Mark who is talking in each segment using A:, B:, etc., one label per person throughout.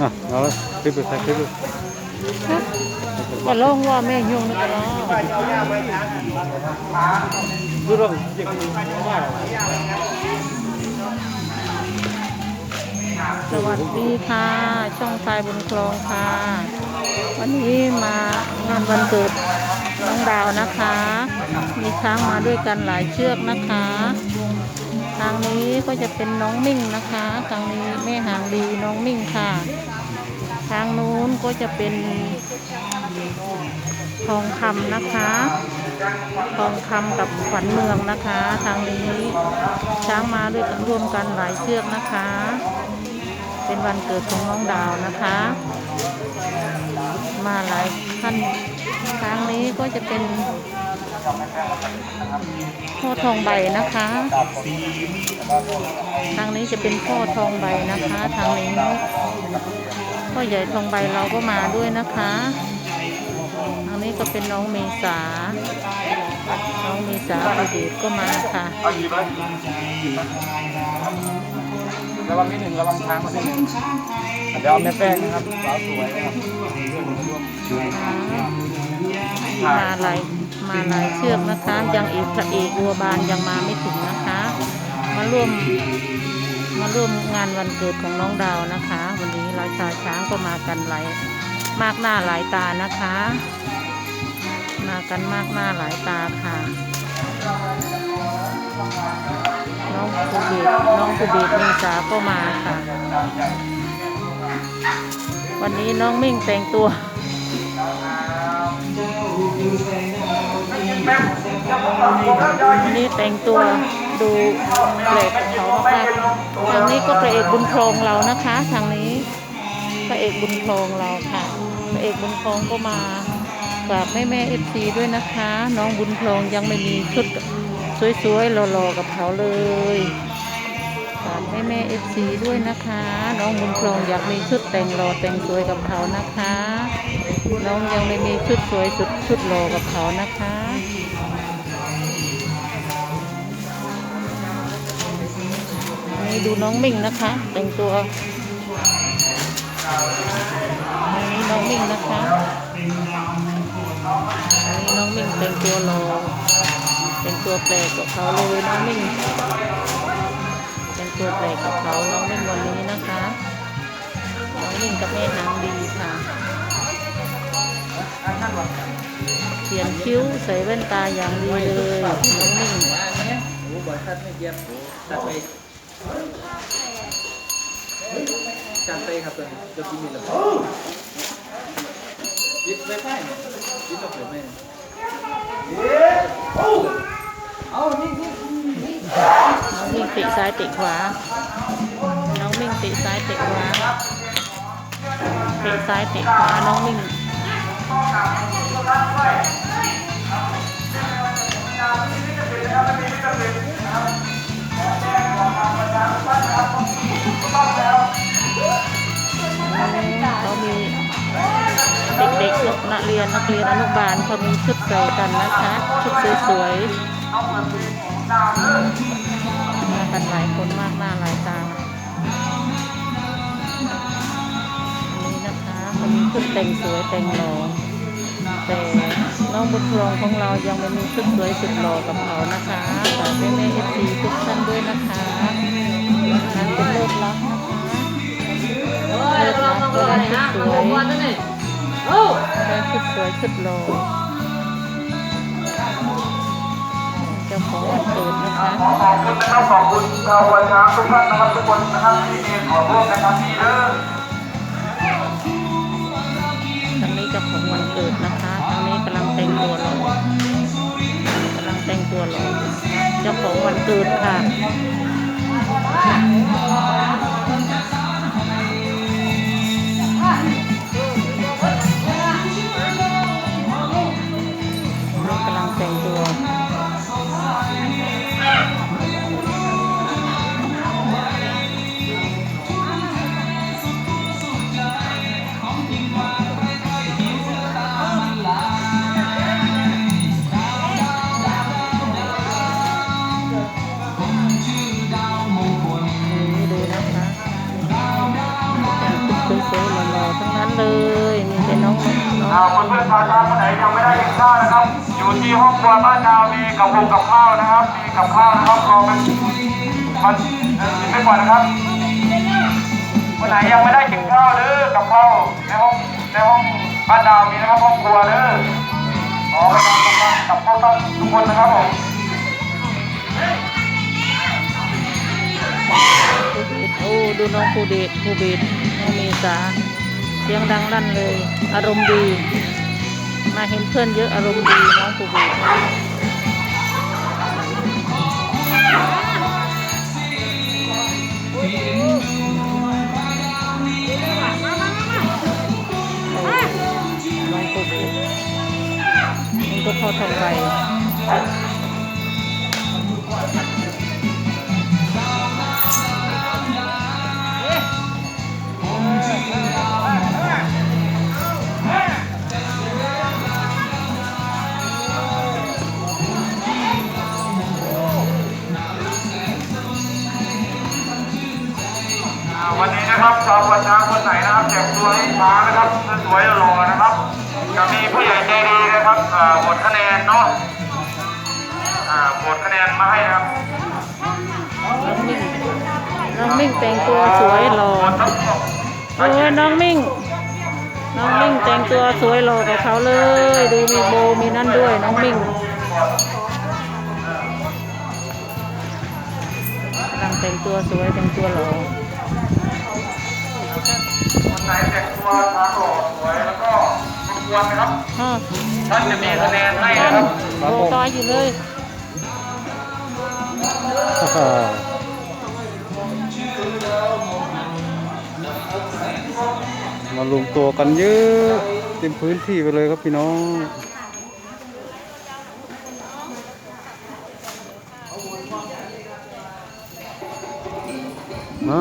A: อะเอาละคลิปไปถ่ายคลิปดู
B: ก็ร้องว่าแม่ยงนี่ก็ร้อง
A: ดูรอบยังว่า
B: สวัสดีค่ะ ช่องทรายบนคลองค่ะ วันนี้มางานวันเกิดน้องดาวนะคะ มีช้างมาด้วยกันหลายเชือกนะคะ ทางนี้ก็จะเป็นน้องมิ่งนะคะ ทางนี้แม่หางดีน้องมิ่งค่ะ ทางนู้นก็จะเป็นทองคำนะคะ ทองคำกับขวัญเมืองนะคะ ทางนี้ช้างมาด้วยกันรวมกันหลายเชือกนะคะ เป็นวันเกิดของน้องดาวนะคะ มาหลายท่านทางนี้ก็จะเป็น พ่อทองใบนะคะ ทางนี้จะเป็นพ่อทองใบนะคะ ทางนี้พ่อใหญ่ทองใบเราก็มาด้วยนะคะ ทางนี้ก็เป็นน้องเมษา น้องเมษาอดีตก็มาค่ะ
A: ระวังนิดหนึ่งระวังทางมาสิเดี๋ยวเอาแม่แป้งนะครับสาวสวยนะครับ
B: มาหลาย มาหลายเชือกนะคะ ยังเอกพระเอกบัวบานยังมาไม่ถึงนะคะ มาร่วมมาร่วมงานวันเกิดของน้องดาวนะคะ วันนี้ราชาช้างก็มากันหลายมากหน้าหลายตานะคะ มากันมากหน้าหลายตาค่ะน้องภูเบศน้องภูเบศเมษาก็มาค่ะ วันนี้น้องมิ่งแต่งตัว วันนี้แต่งตัวดูแปลกของเขามากทางนี้ก็พระเอกบุญโครงเรานะคะ ทางนี้พระเอกบุญโครงเราค่ะพระเอกบุญโครงก็มากับแม่แม่เอฟซีด้วยนะคะ น้องบุญโครงยังไม่มีชุดสวยๆหล่อๆกับเขาเลยฝากแม่แม่เอฟซีด้วยนะคะ น้องบุญโครงอยากมีชุดแต่งหล่อแต่งสวยกับเขานะคะ น้องยังไม่มีชุดสวยสุดชุดหล่อกับเขานะคะ นี่ดูน้องมิ่งนะคะ แต่งตัวอันนี้น้องมิ่งนะคะอันนี้น้องมิ่งแต่งตัวรอแต่งตัวแปลกกับเขาเลยน้องมิ่งแต่งตัวแปลกกับเขาน้องมิ่งวันนี้นะคะ น้องมิ่งกับแม่นางดีค่ะเขียนคิ้วใส่แว่นตาอย่างดีเลยน้องมิ่ง
C: โอ้บอยตั ดไม่เตัดไปจัดไปครับตัวนี้จะกินนี่หรอยิบไม่ได้เนี่ยยิบเราเปิดไม่เอานี่นี่
B: น้องมิ่งเตะซ้ายเตะขวา น้องมิ่งเตะซ้ายเตะขวา เตะซ้ายเตะขวา น้องมิ่งเนักเรียนนักเรียนอนุบาลเขามีชุดใส่กันนะคะชุดสวยๆมากันหลายคนมากหน้าหลายตาอันนี้นะคะเขามีชุดแต่งสวยแต่งหล่อแต่น้องบุญครองของเรายังไม่มีชุดสวยสุดหล่อกับเขานะคะฝากแม่แม่เอฟซีทุกท่านด้วยนะคะนั้นเป็นเลิศรักนะคะเลิศรักก็ได้ชุดสวย ได้ชุดสวยชุดหล่อเจ้าของวันเกิดนะคะ
D: ขอบคุณนะครับขอบคุณชาววัยช้างทุกท่านนะครับทุกคนนะครับที่มีส่วนร่วมในครั้งนี้เด้อ
B: ทางนี้เจ้าของวันเกิดนะคะทางนี้กำลังแต่งตัวรอกำลังแต่งตัวรอเจ้าของวันเกิดค่ะ
D: ที่ห้องครัวบ้านดาวมีกับหุงกับข้าวนะครับ มีกับข้าวนะครับรอมันมันกินไม่ก่อนนะครับคนไหนยังไม่ได้กินข้าวเด้อกับข้าวในห้องในห้องบ้านดาวมีนะครับห้องครัวเด้อขอไปทำกำลังกับพวกท่านทุกคนนะครับผม
B: โอ้ดูน้องภูเดชภูเบศน้องเมษาเสียงดังลั่นเลย อารมณ์ดี มาเห็นเพื่อนเยอะอารมณ์ดีน้องภูเบศโอ้น้องภูเบศนี่ก็พ่อทองใบ
D: วันนี้นะครับชาวประชาคนไหนนะครับแต่งตัวให้ช้างนะครับสวยๆหล่อๆนะครับจะมีผู้ใหญ่ใจดีนะครับอ่าโหวตคะแนนเนาะอ่าโหวตคะแนนมาให้นะครับ
B: น้องมิ่งน้องมิ่งแต่งตัวสวยหล่อ
D: โหวตทั้งหมด
B: เออน้องมิ่ง น้องมิ่งแต่งตัวสวยหล่อกับเขาเลย ดูมีโบมีนั่นด้วยน้องมิ่งกำลังแต่งตัวสวยแต่งตัวหล่อ
D: คนไหนแต่งตัวช้างหล่อสวยแล้วก็รบกวนนะครับ
B: อ้อ
D: ท่านจะมีคะแนนให้นะครับ
B: โบตอยอยู่เลย
A: มารวมตัวกันเยอะเต็มพื้นที่ไปเลยครับพี่น้อง มา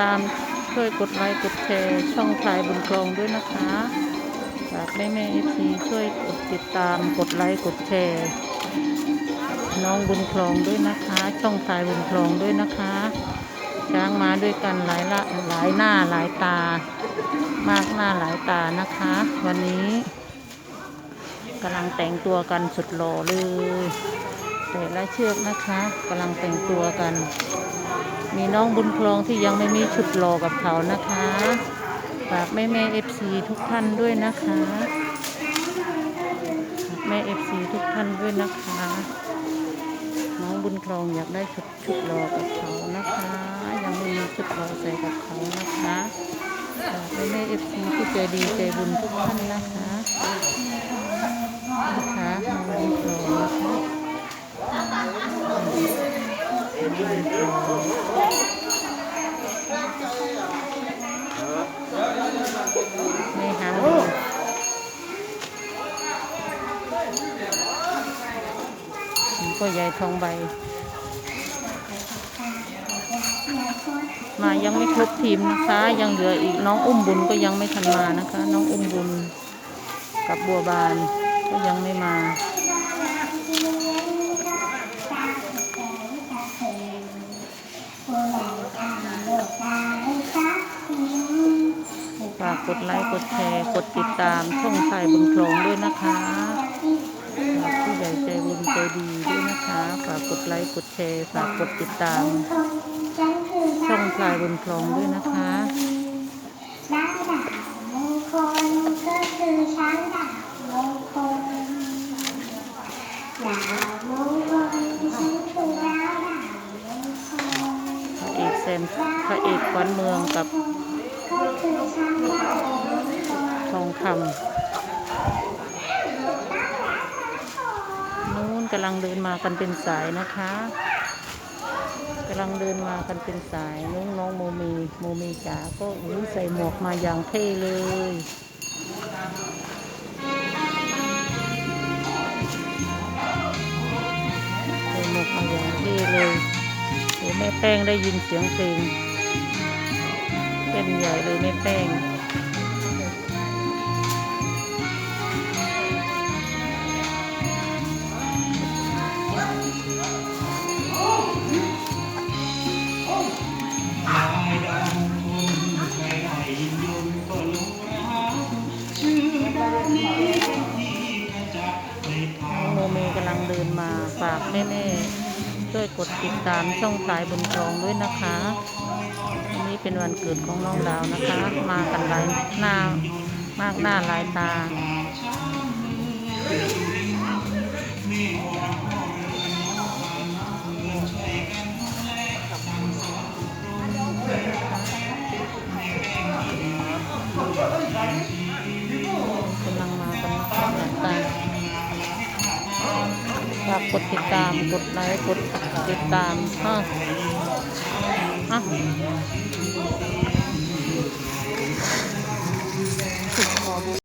B: ตามช่วยกดไลค์กดแชร์ช่องพลายบุญครองด้วยนะคะฝากแม่แม่เอฟซีช่วยกดติดตามกดไลค์กดแชร์ น้องบุญครองด้วยนะคะ ช่องพลายบุญครองด้วยนะคะช้างมาด้วยกันหลายละหลายหน้าหลายตา มากหน้าหลายตานะคะ วันนี้กำลังแต่งตัวกันสุดหล่อเลย แต่ละเชือกนะคะกำลังแต่งตัวกัน มีน้องบุญครองที่ยังไม่มีชุดหล่อกับเขานะคะฝากแม่แม่เอฟซีทุกท่านด้วยนะคะแม่เอฟซีทุกท่านด้วยนะคะ น้องบุญครองอยากได้ชุดชุดหล่อกับเขานะคะ ยังไม่มีชุดหล่อใส่กับเขานะคะฝากแม่แม่เอฟซีที่ใจดีใจบุญทุกท่านนะคะนะคะน้องบุญครองนะคะ ไม่หางดูก็ใหญ่ทองใบ มายังไม่ครบทีมนะคะ ยังเหลืออีกน้องอุ้มบุญก็ยังไม่ทันมานะคะ น้องอุ้มบุญกับบัวบานก็ยังไม่มา ฝากกดไลค์กดแชร์กดติดตามช่องสายบุญคลองด้วยนะคะฝากผู้ใหญ่ใจบุญใจดีด้วยนะคะ ฝากกดไลค์กดแชร์ฝากกดติดตาม ช่องสายบุญคลองด้วยนะคะำนู้นกำลังเดินมากันเป็นสายนะคะกำลังเดินมากันเป็นสายน้องน้องโมมีโมมีจ๋าก็ใส่หมวกมาอย่างเท่เลยใส่หมวกมาอย่างเท่เลยโอ้แม่แป้งได้ยินเสียงเพลงเล่นใหญ่เลยไม่แป้ง เมกำลังเดินมาฝากแม่ๆช่วยกดติดตามช่องสายบุญทองด้วยนะคะวันนี้เป็นวันเกิดของน้องดาวนะคะ มากันหลายหน้ามากหน้าหลายตา กดไลค์กดติดตามอะอะ